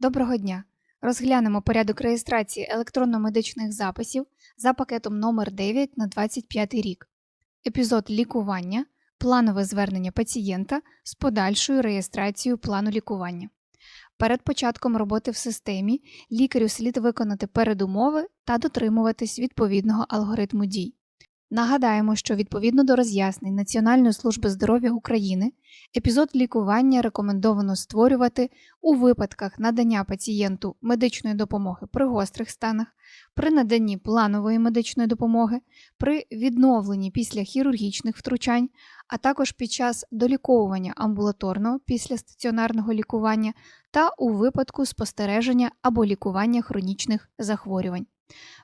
Доброго дня! Розглянемо порядок реєстрації електронно-медичних записів за пакетом номер 9 на 25 рік. Епізод лікування, планове звернення пацієнта з подальшою реєстрацією плану лікування. Перед початком роботи в системі лікарю слід виконати передумови та дотримуватись відповідного алгоритму дій. Нагадаємо, що відповідно до роз'яснень Національної служби здоров'я України епізод лікування рекомендовано створювати у випадках надання пацієнту медичної допомоги при гострих станах, при наданні планової медичної допомоги, при відновленні після хірургічних втручань, а також під час доліковування амбулаторного після стаціонарного лікування та у випадку спостереження або лікування хронічних захворювань.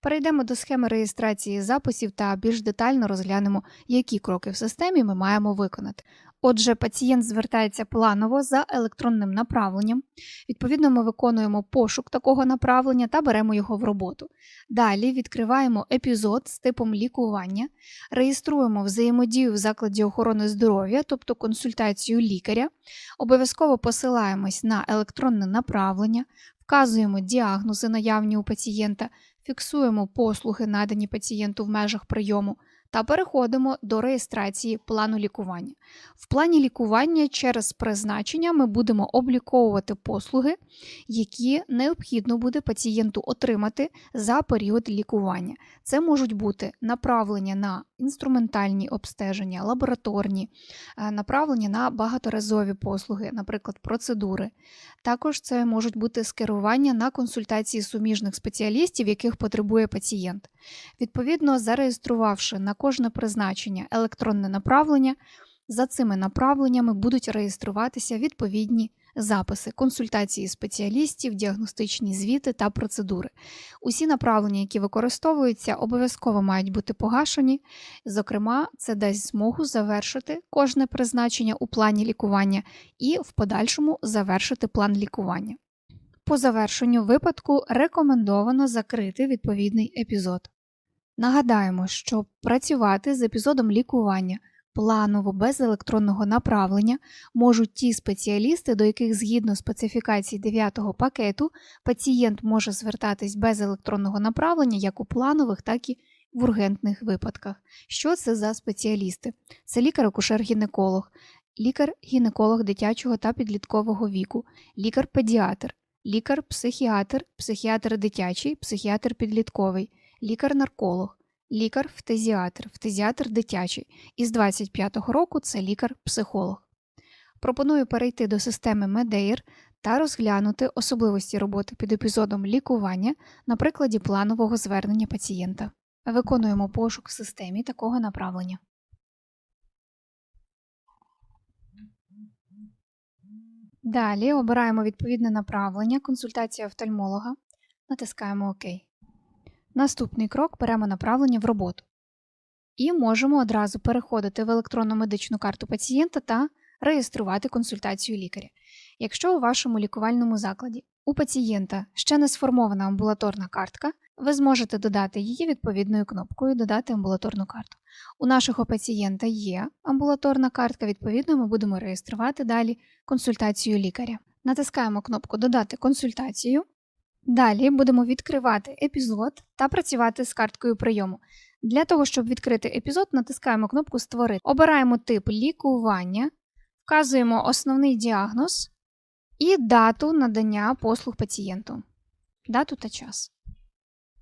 Перейдемо до схеми реєстрації записів та більш детально розглянемо, які кроки в системі ми маємо виконати. Отже, пацієнт звертається планово за електронним направленням. Відповідно, ми виконуємо пошук такого направлення та беремо його в роботу. Далі відкриваємо епізод з типом лікування, реєструємо взаємодію в закладі охорони здоров'я, тобто консультацію лікаря, обов'язково посилаємось на електронне направлення, вказуємо діагнози наявні у пацієнта, фіксуємо послуги, надані пацієнту в межах прийому, та переходимо до реєстрації плану лікування. В плані лікування через призначення ми будемо обліковувати послуги, які необхідно буде пацієнту отримати за період лікування. Це можуть бути направлення на інструментальні обстеження, лабораторні, е, направлення на багаторазові послуги, наприклад, процедури. Також це можуть бути скерування на консультації суміжних спеціалістів, яких потребує пацієнт. Відповідно, зареєструвавши на кожне призначення електронне направлення, за цими направленнями будуть реєструватися відповідні записи, консультації спеціалістів, діагностичні звіти та процедури. Усі направлення, які використовуються, обов'язково мають бути погашені. Зокрема, це дасть змогу завершити кожне призначення у плані лікування і в подальшому завершити план лікування. По завершенню випадку рекомендовано закрити відповідний епізод. Нагадаємо, що працювати з епізодом лікування планово без електронного направлення можуть ті спеціалісти, до яких згідно специфікацій 9 пакету пацієнт може звертатись без електронного направлення як у планових, так і в ургентних випадках. Що це за спеціалісти? Це лікар-акушер-гінеколог, лікар-гінеколог дитячого та підліткового віку, лікар-педіатр, лікар-психіатр, психіатр дитячий, психіатр підлітковий, лікар-нарколог, лікар-фтезіатр, фтезіатр дитячий. І з 25-го року це лікар-психолог. Пропоную перейти до системи Медеїр та розглянути особливості роботи під епізодом лікування на прикладі планового звернення пацієнта. Виконуємо пошук в системі такого направлення. Далі обираємо відповідне направлення, консультація офтальмолога, натискаємо ОК. Наступний крок беремо направлення в роботу. І можемо одразу переходити в електронну медичну карту пацієнта та реєструвати консультацію лікаря. Якщо у вашому лікувальному закладі у пацієнта ще не сформована амбулаторна картка, ви зможете додати її відповідною кнопкою Додати амбулаторну карту. У нашого пацієнта є амбулаторна картка, відповідно, ми будемо реєструвати далі консультацію лікаря. Натискаємо кнопку Додати консультацію. Далі будемо відкривати епізод та працювати з карткою прийому. Для того, щоб відкрити епізод, натискаємо кнопку Створити. Обираємо тип лікування, вказуємо основний діагноз і дату надання послуг пацієнту. Дату та час.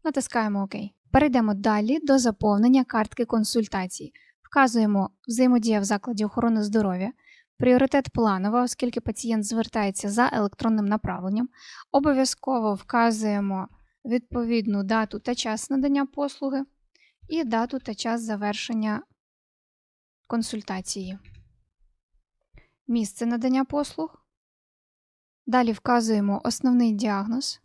Натискаємо ОК. Перейдемо далі до заповнення картки консультації. Вказуємо взаємодія в закладі охорони здоров'я. Пріоритет планова, оскільки пацієнт звертається за електронним направленням. Обов'язково вказуємо відповідну дату та час надання послуги і дату та час завершення консультації. Місце надання послуг. Далі вказуємо основний діагноз.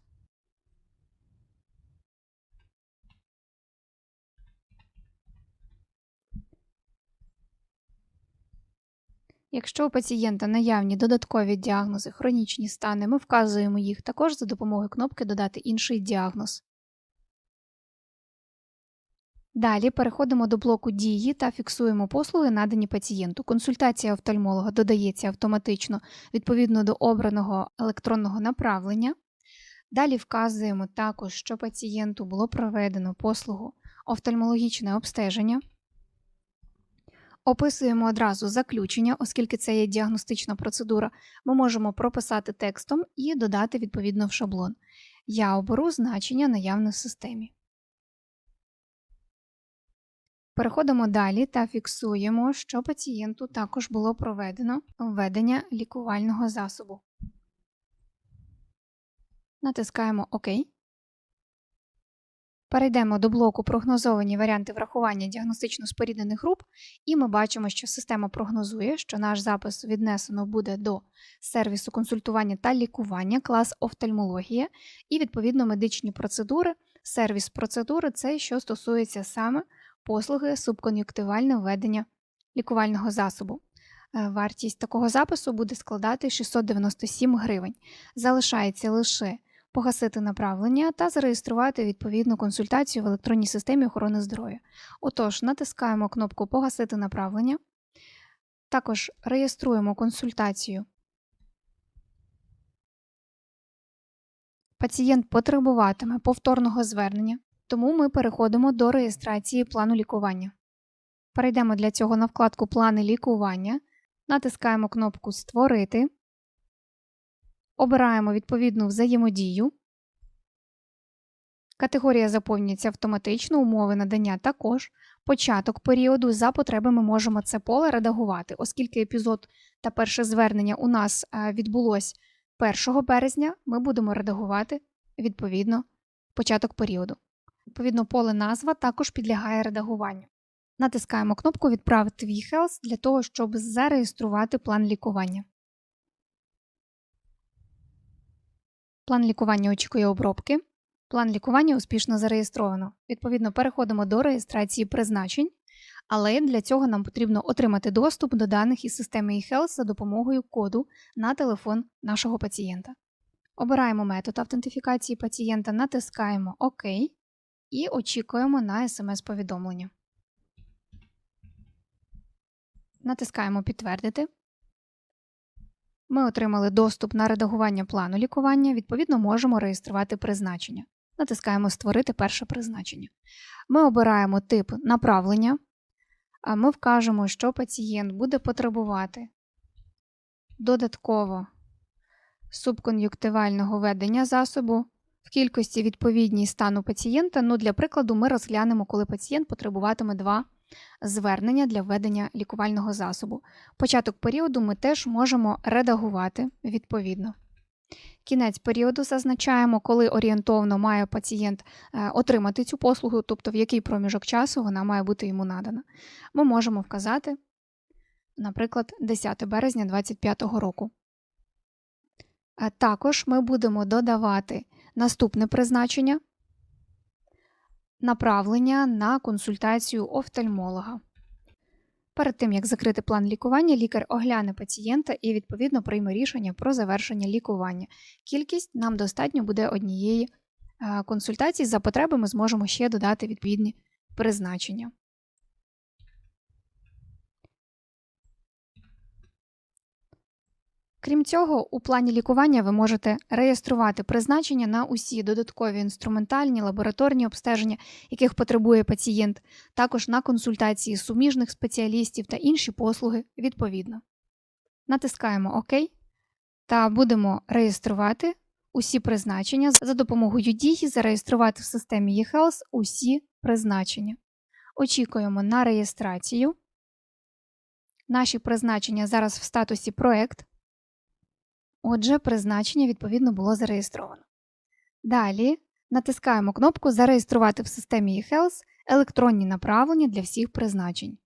Якщо у пацієнта наявні додаткові діагнози, хронічні стани, ми вказуємо їх також за допомогою кнопки Додати інший діагноз. Далі переходимо до блоку дії та фіксуємо послуги, надані пацієнту. Консультація офтальмолога додається автоматично відповідно до обраного електронного направлення. Далі вказуємо також, що пацієнту було проведено послугу офтальмологічне обстеження. Описуємо одразу заключення, оскільки це є діагностична процедура, ми можемо прописати текстом і додати відповідно в шаблон. Я оберу значення наявне в системі. Переходимо далі та фіксуємо, що пацієнту також було проведено введення лікувального засобу. Натискаємо ОК. Перейдемо до блоку Прогнозовані варіанти врахування діагностично споріднених груп, і ми бачимо, що система прогнозує, що наш запис віднесено буде до сервісу консультування та лікування, клас офтальмологія, і відповідно медичні процедури. Сервіс процедури це що стосується саме послуги субкон'юктивальне введення лікувального засобу. Е, Вартість такого запису буде складати 697 гривень. Залишається лише погасити направлення та зареєструвати відповідну консультацію в електронній системі охорони здоров'я. Отож, натискаємо кнопку Погасити направлення, також реєструємо консультацію. Пацієнт потребуватиме повторного звернення, тому ми переходимо до реєстрації плану лікування. Перейдемо для цього на вкладку Плани лікування, натискаємо кнопку Створити. Обираємо відповідну взаємодію. Категорія заповнюється автоматично, умови надання також. Початок періоду за потреби ми можемо це поле редагувати, оскільки епізод та перше звернення у нас відбулось 1 березня, ми будемо редагувати відповідно початок періоду. Відповідно, поле назва також підлягає редагуванню. Натискаємо кнопку Відправити в eHealth для того, щоб зареєструвати план лікування. План лікування очікує обробки. План лікування успішно зареєстровано. Відповідно, переходимо до реєстрації призначень, але для цього нам потрібно отримати доступ до даних із системи eHealth за допомогою коду на телефон нашого пацієнта. Обираємо метод автентифікації пацієнта, натискаємо ОК і очікуємо на смс-повідомлення. Натискаємо Підтвердити. Ми отримали доступ на редагування плану лікування, відповідно, можемо реєструвати призначення. Натискаємо Створити перше призначення. Ми обираємо тип направлення, а ми вкажемо, що пацієнт буде потребувати додатково субкон'юктивального ведення засобу в кількості відповідній стану пацієнта. Ну, Для прикладу, ми розглянемо, коли пацієнт потребуватиме два звернення для введення лікувального засобу. Початок періоду ми теж можемо редагувати відповідно. Кінець періоду зазначаємо, коли орієнтовно має пацієнт е, отримати цю послугу, тобто в який проміжок часу вона має бути йому надана. Ми можемо вказати, наприклад, 10 березня 2025 року. Е, також ми будемо додавати наступне призначення направлення на консультацію офтальмолога. Перед тим, як закрити план лікування, лікар огляне пацієнта і, відповідно, прийме рішення про завершення лікування. Кількість нам достатньо буде однієї е, консультації. За потреби ми зможемо ще додати відповідні призначення. Крім цього, у плані лікування ви можете реєструвати призначення на усі додаткові інструментальні лабораторні обстеження, яких потребує пацієнт, також на консультації суміжних спеціалістів та інші послуги відповідно. Натискаємо ОК та будемо реєструвати усі призначення за допомогою дії зареєструвати в системі eHealth усі призначення. Очікуємо на реєстрацію. Наші призначення зараз в статусі проект. Отже, призначення відповідно було зареєстровано. Далі натискаємо кнопку Зареєструвати в системі eHealth електронні направлення для всіх призначень.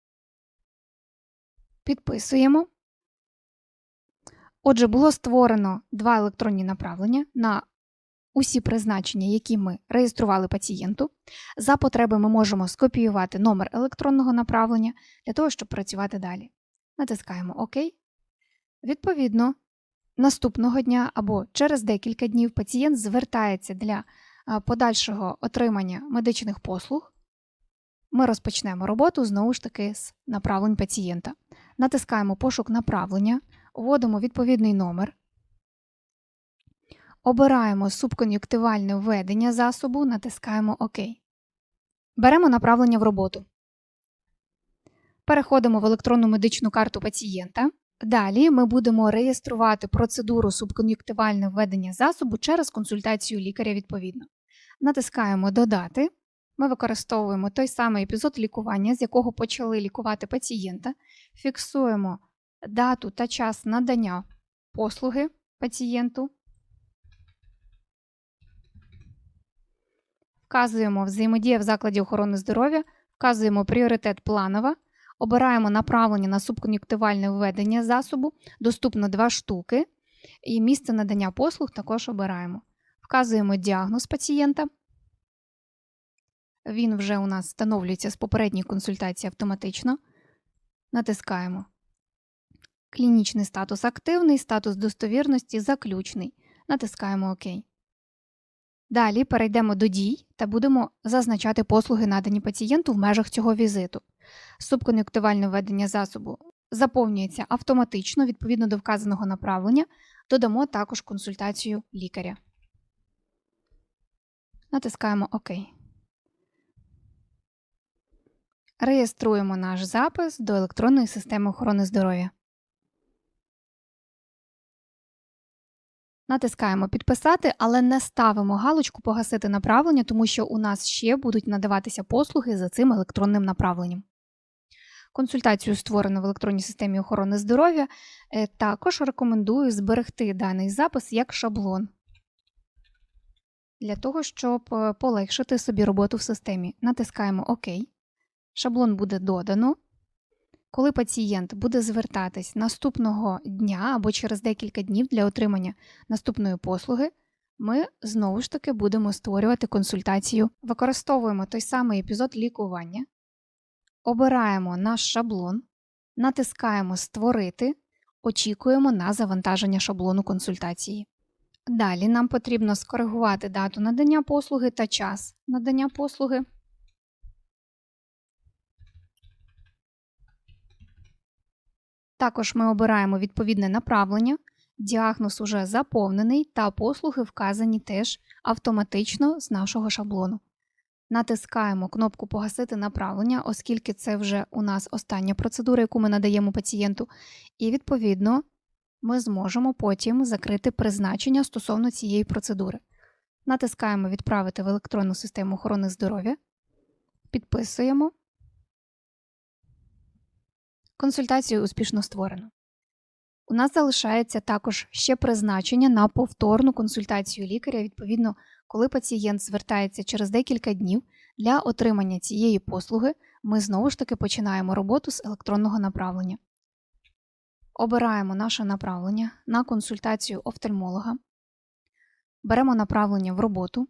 Підписуємо. Отже, було створено два електронні направлення на усі призначення, які ми реєстрували пацієнту. За потреби ми можемо скопіювати номер електронного направлення для того, щоб працювати далі. Натискаємо ОК. Відповідно, наступного дня або через декілька днів пацієнт звертається для подальшого отримання медичних послуг. Ми розпочнемо роботу знову ж таки з направлень пацієнта. Натискаємо пошук направлення, вводимо відповідний номер. Обираємо субкон'юктивальне введення засобу, натискаємо ОК. Беремо направлення в роботу. Переходимо в електронну медичну карту пацієнта. Далі ми будемо реєструвати процедуру субкон'юктивальне введення засобу через консультацію лікаря відповідно. Натискаємо Додати. Ми використовуємо той самий епізод лікування, з якого почали лікувати пацієнта. Фіксуємо дату та час надання послуги пацієнту. Вказуємо взаємодія в закладі охорони здоров'я, вказуємо пріоритет планова, обираємо направлення на субкон'юктивальне введення засобу, доступно 2 штуки, і місце надання послуг також обираємо. Вказуємо діагноз пацієнта. Він вже у нас встановлюється з попередньої консультації автоматично. Натискаємо. Клінічний статус активний, статус достовірності заключний. Натискаємо ОК. Далі перейдемо до дій та будемо зазначати послуги, надані пацієнту в межах цього візиту. Субкон'юктивальне введення засобу заповнюється автоматично відповідно до вказаного направлення. Додамо також консультацію лікаря. Натискаємо ОК. Реєструємо наш запис до електронної системи охорони здоров'я. Натискаємо підписати, але не ставимо галочку погасити направлення, тому що у нас ще будуть надаватися послуги за цим електронним направленням. Консультацію створено в електронній системі охорони здоров'я. Е, також рекомендую зберегти даний запис як шаблон для того, щоб е, полегшити собі роботу в системі. Натискаємо ОК. Шаблон буде додано. Коли пацієнт буде звертатись наступного дня або через декілька днів для отримання наступної послуги, ми знову ж таки будемо створювати консультацію. Використовуємо той самий епізод лікування, обираємо наш шаблон, натискаємо Створити, очікуємо на завантаження шаблону консультації. Далі нам потрібно скоригувати дату надання послуги та час надання послуги. Також ми обираємо відповідне направлення, діагноз уже заповнений та послуги вказані теж автоматично з нашого шаблону. Натискаємо кнопку Погасити направлення, оскільки це вже у нас остання процедура, яку ми надаємо пацієнту, і, відповідно, ми зможемо потім закрити призначення стосовно цієї процедури. Натискаємо Відправити в електронну систему охорони здоров'я, підписуємо. Консультацію успішно створено. У нас залишається також ще призначення на повторну консультацію лікаря, відповідно, коли пацієнт звертається через декілька днів для отримання цієї послуги, ми знову ж таки починаємо роботу з електронного направлення. Обираємо наше направлення на консультацію офтальмолога, беремо направлення в роботу.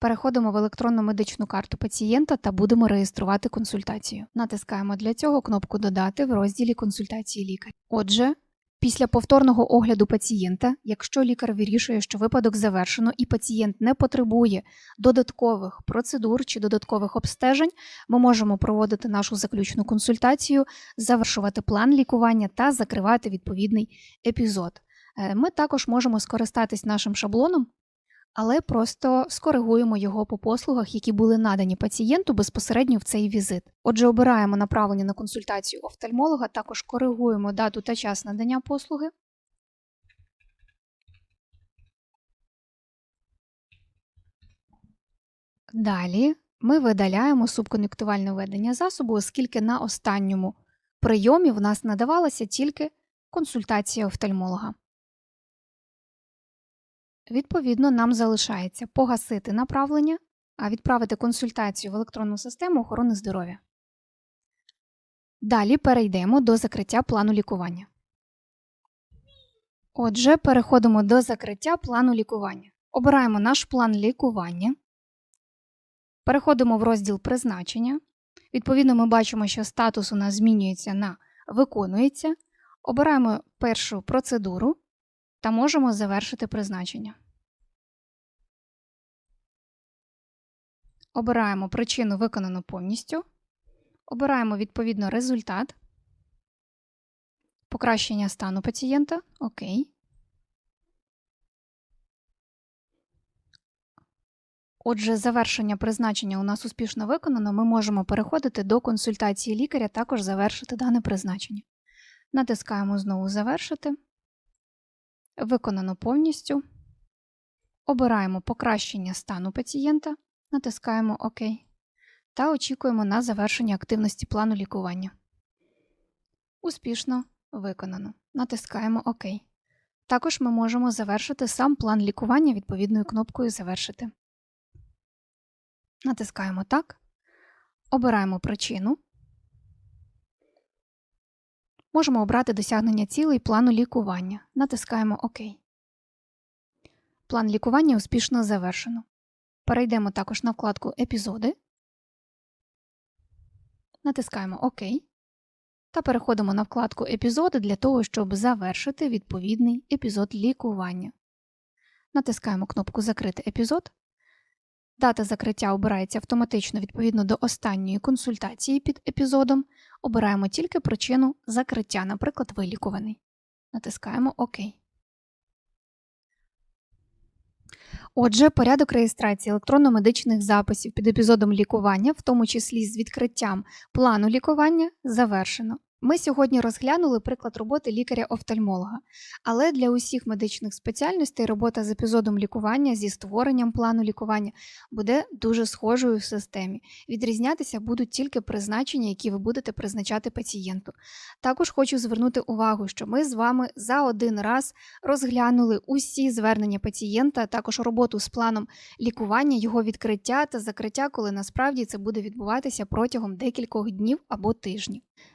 Переходимо в електронну медичну карту пацієнта та будемо реєструвати консультацію. Натискаємо для цього кнопку Додати в розділі консультації лікаря. Отже, після повторного огляду пацієнта, якщо лікар вирішує, що випадок завершено і пацієнт не потребує додаткових процедур чи додаткових обстежень, ми можемо проводити нашу заключну консультацію, завершувати план лікування та закривати відповідний епізод. Е, ми також можемо скористатись нашим шаблоном але просто скоригуємо його по послугах, які були надані пацієнту безпосередньо в цей візит. Отже, обираємо направлення на консультацію офтальмолога, також коригуємо дату та час надання послуги. Далі ми видаляємо субкон'юктивальне введення засобу, оскільки на останньому прийомі в нас надавалася тільки консультація офтальмолога. Відповідно, нам залишається погасити направлення, а відправити консультацію в електронну систему охорони здоров'я. Далі перейдемо до закриття плану лікування. Отже, переходимо до закриття плану лікування. Обираємо наш план лікування. Переходимо в розділ призначення. Відповідно, ми бачимо, що статус у нас змінюється на виконується. Обираємо першу процедуру та можемо завершити призначення. Обираємо причину виконану повністю. Обираємо відповідно результат. Покращення стану пацієнта. ОК. Отже, завершення призначення у нас успішно виконано. Ми можемо переходити до консультації лікаря, також завершити дане призначення. Натискаємо знову Завершити. Виконано повністю. Обираємо покращення стану пацієнта натискаємо ОК та очікуємо на завершення активності плану лікування. Успішно виконано. Натискаємо ОК. Також ми можемо завершити сам план лікування відповідною кнопкою Завершити. Натискаємо Так. Обираємо причину. Можемо обрати досягнення цілей плану лікування. Натискаємо ОК. План лікування успішно завершено. Перейдемо також на вкладку Епізоди. Натискаємо ОК. Та переходимо на вкладку Епізоди для того, щоб завершити відповідний епізод лікування. Натискаємо кнопку Закрити епізод. Дата закриття обирається автоматично відповідно до останньої консультації під епізодом. Обираємо тільки причину закриття, наприклад, вилікуваний. Натискаємо ОК. Отже, порядок реєстрації електронно-медичних записів під епізодом лікування, в тому числі з відкриттям плану лікування, завершено. Ми сьогодні розглянули приклад роботи лікаря-офтальмолога, але для усіх медичних спеціальностей робота з епізодом лікування зі створенням плану лікування буде дуже схожою в системі. Відрізнятися будуть тільки призначення, які ви будете призначати пацієнту. Також хочу звернути увагу, що ми з вами за один раз розглянули усі звернення пацієнта, також роботу з планом лікування, його відкриття та закриття, коли насправді це буде відбуватися протягом декількох днів або тижнів.